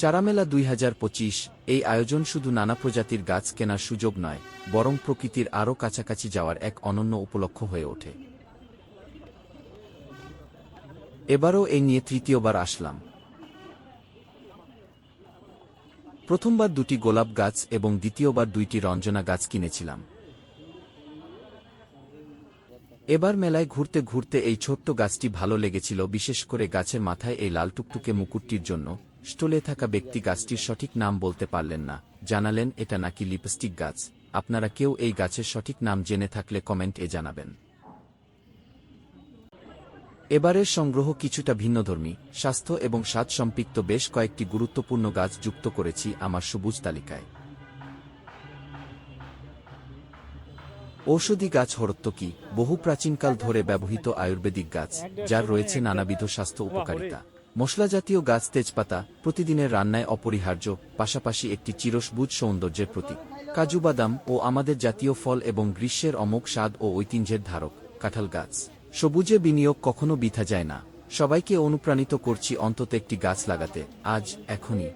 চারামেলা দুই হাজার পঁচিশ, এই আয়োজন শুধু নানা প্রজাতির গাছ কেনার সুযোগ নয়, বরং প্রকৃতির আরও কাছাকাছি যাওয়ার এক অনন্য উপলক্ষ হয়ে ওঠে। এবারও এই নিয়ে তৃতীয়বার আসলাম। প্রথমবার দুটি গোলাপ গাছ এবং দ্বিতীয়বার দুইটি রঞ্জনা গাছ কিনেছিলাম। এবার মেলায় ঘুরতে ঘুরতে এই ছোট্ট গাছটি ভালো লেগেছিল, বিশেষ করে গাছের মাথায় এই লাল টুকটুকে মুকুটটির জন্য। স্টলে থাকা ব্যক্তি গাছটির সঠিক নাম বলতে পারলেন না। জানালেন, এটা নাকি লিপস্টিক গাছ। আপনারা কেউ এই গাছের সঠিক নাম জেনে থাকলে কমেন্ট এ জানাবেন। এবারের সংগ্রহ কিছুটা ভিন্নধর্মী। স্বাস্থ্য এবং স্বাদ সম্পৃক্ত বেশ কয়েকটি গুরুত্বপূর্ণ গাছ যুক্ত করেছি আমার সবুজ তালিকায়। ঔষধি গাছ হরত্বকি বহু প্রাচীনকাল ধরে ব্যবহৃত আয়ুর্বেদিক গাছ, যার রয়েছে নানাবিধ স্বাস্থ্য উপকারিতা। মশলাজাতীয় গাছ তেজপাতা প্রতিদিনের রান্নায় অপরিহার্য, পাশাপাশি একটি চিরসবুজ সৌন্দর্যের প্রতীক। কাজু বাদাম ও আমাদের জাতীয় ফল এবং গ্রীষ্মের অমোঘ স্বাদ ও ঐতিহ্যের ধারক, কাঁঠাল গাছ। সবুজে বিনিয়োগ কখনো বিথা যায় না। সবাইকে অনুপ্রাণিত করছি অন্তত একটি গাছ লাগাতে। আজ, এখনই।